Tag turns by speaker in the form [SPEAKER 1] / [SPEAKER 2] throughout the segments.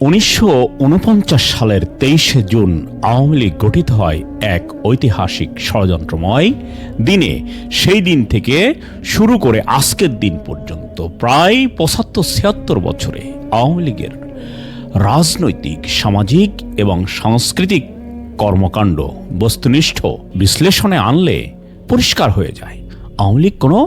[SPEAKER 1] উনিশশো উনপঞ্চাশ সালের তেইশে জুন আওয়ামী লীগ গঠিত হয় এক ঐতিহাসিক ষড়যন্ত্রময় দিনে। সেই দিন থেকে শুরু করে আজকের দিন পর্যন্ত প্রায় পঁচাত্তর ছিয়াত্তর বছরে আওয়ামী লীগের রাজনৈতিক, সামাজিক এবং সাংস্কৃতিক কর্মকাণ্ড বস্তুনিষ্ঠ বিশ্লেষণে আনলে পরিষ্কার হয়ে যায়। আওয়ামী লীগ কোনো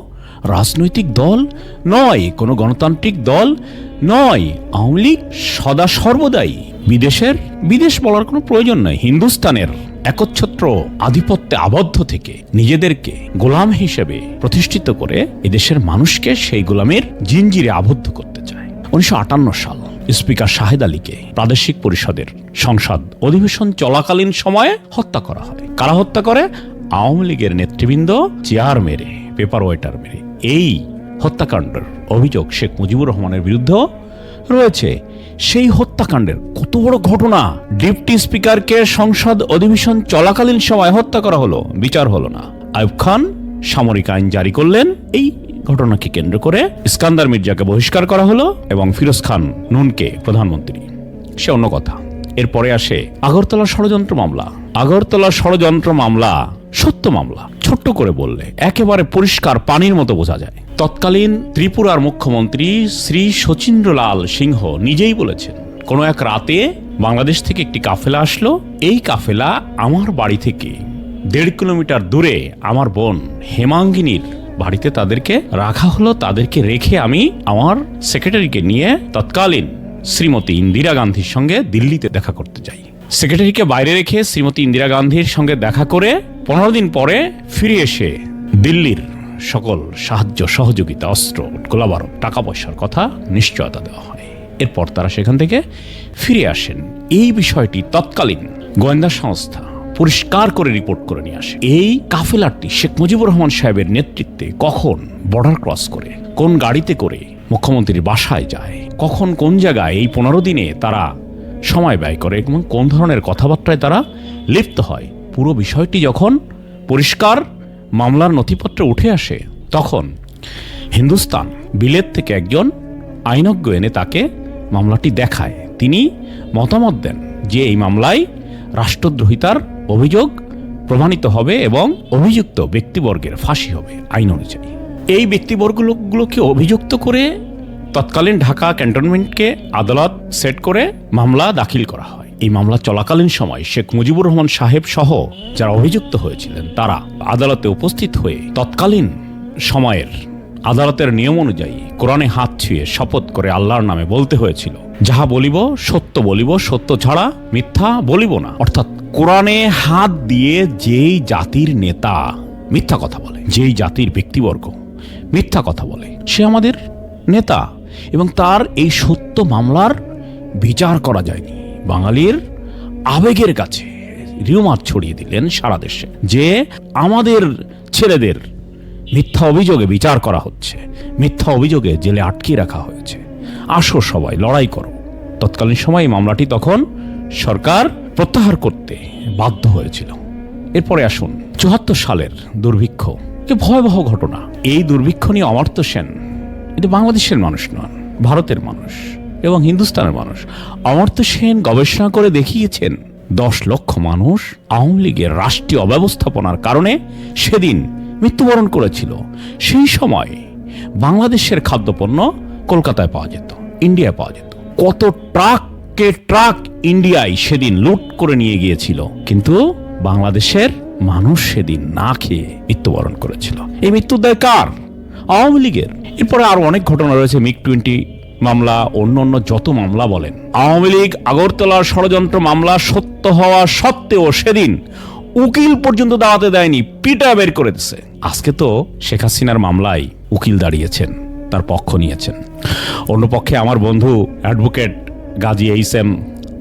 [SPEAKER 1] রাজনৈতিক দল নয়, কোনো গণতান্ত্রিক দল নয়, আওয়ামী লীগ সদা সর্বদাই। বিদেশের, বিদেশ বলার কোনো প্রয়োজন নয় হিন্দুস্তানের একচ্ছত্র আধিপত্যে আবদ্ধ থেকে নিজেদেরকে গোলাম হিসেবে প্রতিষ্ঠিত করে এদেশের মানুষকে সেই গোলামের জিঞ্জিরে আবদ্ধ করতে চায়। উনিশশো আটান্ন সাল স্পিকার শাহেদ আলীকে প্রাদেশিক পরিষদের সংসদ অধিবেশন চলাকালীন সময়ে হত্যা করা হয়। কারা হত্যা করে? আওয়ামী লীগের নেতৃবৃন্দ চেয়ার মেরে, পেপার ওয়েটার মেরে। এই হত্যাকাণ্ডের অভিযোগ শেখ মুজিবুর রহমানের বিরুদ্ধে রয়েছে। সেই হত্যাকাণ্ডের কত বড় ঘটনা? ডিপটি স্পিকারকে সংসদ অধিবেশন চলাকালীন সময় হত্যা করা হলো, বিচার হলো না। আয়ুব খান সামরিক আইন জারি করলেন। এই ঘটনাকে কেন্দ্র করে ইস্কান্দার মির্জাকে বহিষ্কার করা হলো এবং ফিরোজ খান নুনকে প্রধানমন্ত্রী। সে অন্য কথা। এরপরে আসে আগরতলা ষড়যন্ত্র মামলা। আগরতলা ষড়যন্ত্র মামলা সত্য মামলা। ছোট্ট করে বললে, একেবারে পরিষ্কার পানির মতো বোঝা যায়। তৎকালীন ত্রিপুরার মুখ্যমন্ত্রী শ্রী শচীন্দ্রলাল সিংহ নিজেই বলেছেন, কোনো এক রাতে বাংলাদেশ থেকে একটি কাফেলা আসলো। এই কাফেলা আমার বাড়ি থেকে দেড় কিলোমিটার দূরে আমার বোন হেমাঙ্গিনীর বাড়িতে তাদেরকে রাখা হলো। তাদেরকে রেখে আমি আমার সেক্রেটারিকে নিয়ে তৎকালীন শ্রীমতী ইন্দিরা গান্ধীর সঙ্গে দিল্লিতে দেখা করতে যাই। সেক্রেটারিকে বাইরে রেখে শ্রীমতী ইন্দিরা গান্ধীর সঙ্গে দেখা করে পনেরো দিন পরে ফিরে এসে দিল্লির সকল সাহায্য, সহযোগিতা, অস্ত্র গোলাবারক টাকা পয়সার কথা নিশ্চয়তা দেওয়া হয়। এরপর তারা সেখান থেকে ফিরে আসেন। এই বিষয়টি তৎকালীন গোয়েন্দা সংস্থা পরিষ্কার করে রিপোর্ট করে নিয়ে আসে। এই কাফেলাটি শেখ মুজিবুর রহমান সাহেবের নেতৃত্বে কখন বর্ডার ক্রস করে, কোন গাড়িতে করে মুখ্যমন্ত্রীর বাসায় যায়, কখন কোন জায়গায় এই পনেরো দিনে তারা সময় ব্যয় করে এবং কোন ধরনের কথাবার্তায় তারা লিপ্ত হয় পুরো বিষয়টি যখন পরিষ্কার মামলার নথিপত্রে উঠে আসে, তখন হিন্দুস্তান বিলেত থেকে একজন আইনজ্ঞ এনে তাকে মামলাটি দেখায়। তিনি মতামত দেন যে এই মামলায় রাষ্ট্রদ্রোহিতার অভিযোগ প্রমাণিত হবে এবং অভিযুক্ত ব্যক্তিবর্গের ফাঁসি হবে আইন অনুযায়ী। এই ব্যক্তিবর্গগুলোকে অভিযুক্ত করে তৎকালীন ঢাকা ক্যান্টনমেন্টকে আদালত সেট করে মামলা দাখিল করা হয়। এই মামলা চলাকালীন সময় শেখ মুজিবুর রহমান সাহেব সহ যারা অভিযুক্ত হয়েছিলেন, তারা আদালতে উপস্থিত হয়ে তৎকালীন সময়ের আদালতের নিয়ম অনুযায়ী কোরআনে হাত ছুঁয়ে শপথ করে আল্লাহর নামে বলতে হয়েছিল, যাহা বলিব, সত্য বলিব, সত্য ছাড়া মিথ্যা বলিব না। অর্থাৎ কোরআনে হাত দিয়ে যেই জাতির নেতা মিথ্যা কথা বলে, যেই জাতির ব্যক্তিবর্গ মিথ্যা কথা বলে, সে আমাদের নেতা এবং তার এই সত্য মামলার বিচার করা যায়নি। বাঙালির আবেগের কাছে রিউমার ছড়িয়ে দিলেন সারা দেশে, যে আমাদের ছেলেদের মিথ্যা অভিযোগে বিচার করা হচ্ছে, মিথ্যা অভিযোগে জেলে আটকে রাখা হয়েছে। আসো সবাই, লড়াই করো। তৎকালীন সময় মামলাটি তখন সরকার প্রত্যাহার করতে বাধ্য হয়েছিল। এরপরে আসুন, চুয়াত্তর সালের দুর্ভিক্ষ। এ ভয়াবহ ঘটনা। এই দুর্ভিক্ষ নিয়ে অমর্ত্য সেন এটা বাংলাদেশের মানুষ নন, ভারতের মানুষ। এবং হিন্দুস্তানের মানুষ। অমর্ত্য সেন গবেষণা করে দেখিয়েছেন, দশ লক্ষ মানুষ আওয়ামী লীগের রাষ্ট্রীয় অব্যবস্থাপনার কারণে সেদিন মৃত্যুবরণ করেছিল। সেই সময় বাংলাদেশের খাদ্যপণ্য কলকাতায় পাওয়া যেত, ইন্ডিয়ায় পাওয়া যেত। কত ট্রাককে ট্রাক ইন্ডিয়ায় সেদিন লুট করে নিয়ে গিয়েছিল। কিন্তু বাংলাদেশের মানুষ সেদিন না খেয়ে মৃত্যুবরণ করেছিল। এই মৃত্যুর দায় কার? আওয়ামী লীগের। এরপরে আরও অনেক ঘটনা রয়েছে, মিগ টোয়েন্টি মামলা অন্য অন্য যত মামলা বলেন। আওয়ামী লীগ আগরতলার ষড়যন্ত্র মামলা সত্য হওয়া সত্ত্বেও সেদিন উকিল পর্যন্ত দাঁড়াতে দেয়নি, পিটা বের করে দিছে। আজকে তো শেখ হাসিনার মামলায় উকিল দাঁড়িয়েছেন, তার পক্ষ নিয়েছেন। অন্য পক্ষে আমার বন্ধু advocate Gazi H M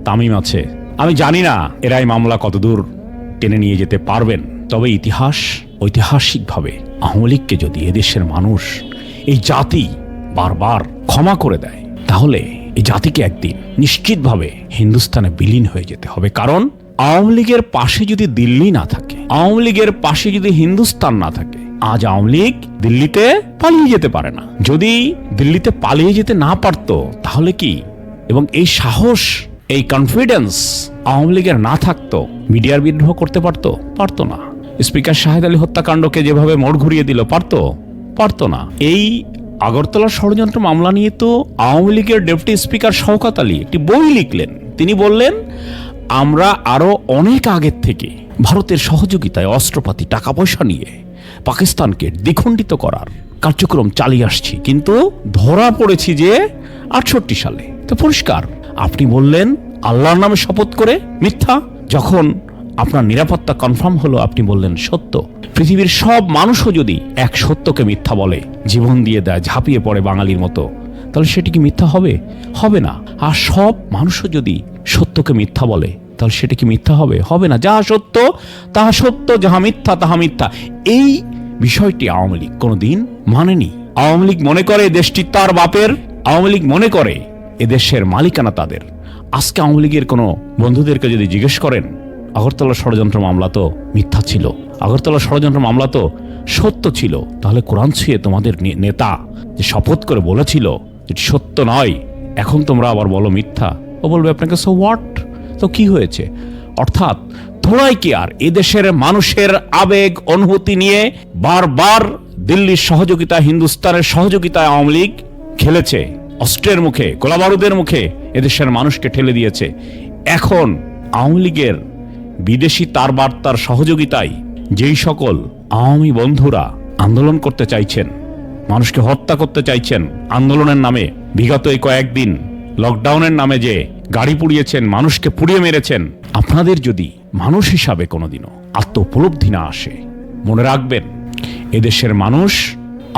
[SPEAKER 1] Tamim আছে। আমি জানি না এরাই মামলা কতদূর টেনে নিয়ে যেতে পারবেন, তবে ইতিহাস ঐতিহাসিকভাবে আওয়ামী লীগকে যদি এদেশের মানুষ, এই জাতি বারবার ক্ষমা করে দেয়। তাহলে এই জাতিকে একদিন নিশ্চিতভাবে হিন্দুস্তানে বিলীন হয়ে যেতে হবে। কারণ আওয়ামী লীগের পাশে যদি দিল্লি না থাকে, আওয়ামী লীগের পাশে যদি হিন্দুস্তান না থাকে, আজ আওয়ামী লীগ দিল্লিতে পালিয়ে যেতে পারে না। যদি দিল্লিতে পালিয়ে যেতে না পারতো, তাহলে কি? এবং এই সাহস, এই কনফিডেন্স আওয়ামী লীগের না থাকতো, মিডিয়ার বিদ্রোহ করতে পারতো? পারতো না। স্পিকার শাহেদ আলী হত্যাকাণ্ডকে যেভাবে মোড় ঘুরিয়ে দিল, পারতো? পারতো না। এই আগরতলা ষড়যন্ত্র মামলা নিয়ে তো আওয়ামী লীগের ডেপুটি স্পিকার শওকাত আলী একটি বই লিখলেন। তিনি বললেন, আমরা আরও অনেক আগের থেকে ভারতের সহযোগিতায় অস্ত্রপাতি টাকা পয়সা নিয়ে পাকিস্তানকে দ্বিখণ্ডিত করার কার্যক্রম চালিয়ে আসছি। কিন্তু ধরা পড়েছি যে আটষট্টি সালে। তো পরিষ্কার, আপনি বললেন, আল্লাহর নামে শপথ করে মিথ্যা? যখন আপনার নিরাপত্তা কনফার্ম হলো, আপনি বললেন সত্য। পৃথিবীর সব মানুষও যদি এক সত্যকে মিথ্যা বলে, জীবন দিয়ে দেয়, ঝাঁপিয়ে পড়ে বাঙালির মতো, তাহলে সেটি কি মিথ্যা হবে? হবে না। আর সব মানুষও যদি সত্যকে মিথ্যা বলে, তাহলে সেটা কি মিথ্যা হবে? হবে না। যাহা সত্য, তাহা সত্য, যাহা মিথ্যা, তাহা মিথ্যা। এই বিষয়টি আওয়ামী লীগ কোনোদিন মানেনি। আওয়ামী লীগ মনে করে দেশটি তার বাপের, আওয়ামী লীগ মনে করে এদেশের মালিকানা তাদের। আজকে আওয়ামী লীগের কোনো বন্ধুদেরকে যদি জিজ্ঞেস করেন আগরতলা ষড়যন্ত্র মামলা তো মিথ্যা ছিল। আগরতলা ষড়যন্ত্র মামলা তো সত্য ছিল। তাহলে কোরআন ছুঁয়ে তোমাদের নেতা যে শপথ করে বলেছিল এটি সত্য নয়, এখন তোমরা আবার বলো মিথ্যা। ও বলবে, আপনাকে সো হোয়াট তো কি হয়েছে? অর্থাৎ থোড়াই কি আর? এদেশের মানুষের আবেগ, অনুভূতি নিয়ে বারবার দিল্লির সহযোগিতা, হিন্দুস্তানের সহযোগিতায় আওয়ামী লীগ খেলেছে। অস্ত্রের মুখে, গোলাবারুদের মুখে এদেশের মানুষকে ঠেলে দিয়েছে। এখন আওয়ামী লীগের বিদেশি তার বার্তার সহযোগিতায় যেই সকল আওয়ামী বন্ধুরা আন্দোলন করতে চাইছেন, মানুষকে হত্যা করতে চাইছেন, আন্দোলনের নামে বিগত এই কয়েকদিন লকডাউনের নামে যে গাড়ি পুড়িয়েছেন, মানুষকে পুড়িয়ে মেরেছেন, আপনাদের যদি মানুষ হিসাবে কোনোদিনও আত্ম উপলব্ধি না আসে, মনে রাখবেন, এদেশের মানুষ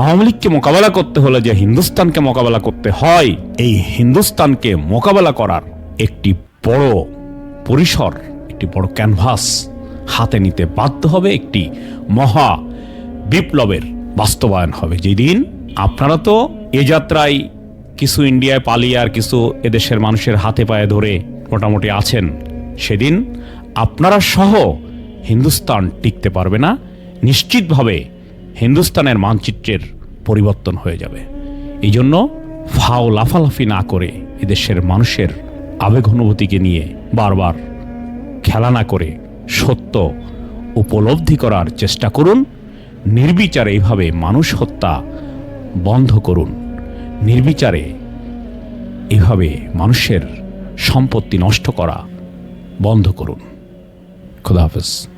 [SPEAKER 1] আওয়ামী লীগকে মোকাবেলা করতে হলে যে হিন্দুস্তানকে মোকাবেলা করতে হয়, এই হিন্দুস্তানকে মোকাবেলা করার একটি বড় পরিসর একটি বড় ক্যানভাস হাতে নিতে বাধ্য হবে একটি মহা বিপ্লবের বাস্তবায়ন হবে। যেদিন আপনারা তো এ যাত্রায় কিছু ইন্ডিয়ায় পালিয়ে আর কিছু এদেশের মানুষের হাতে পায়ে ধরে মোটামুটি আছেন, সেদিন আপনারা সহ হিন্দুস্তান টিকতে পারবে না, নিশ্চিতভাবে হিন্দুস্তানের মানচিত্রের পরিবর্তন হয়ে যাবে। এই জন্য ফাও লাফালাফি না করে এদেশের মানুষের আবেগ অনুভূতিকে নিয়ে বারবার খেলা না করে সত্য উপলব্ধি করার চেষ্টা করুন। নির্বিচারে এইভাবে মানুষ হত্যা বন্ধ করুন। নির্বিচারে এভাবে মানুষের সম্পত্তি নষ্ট করা বন্ধ করুন। খুদা হাফেজ।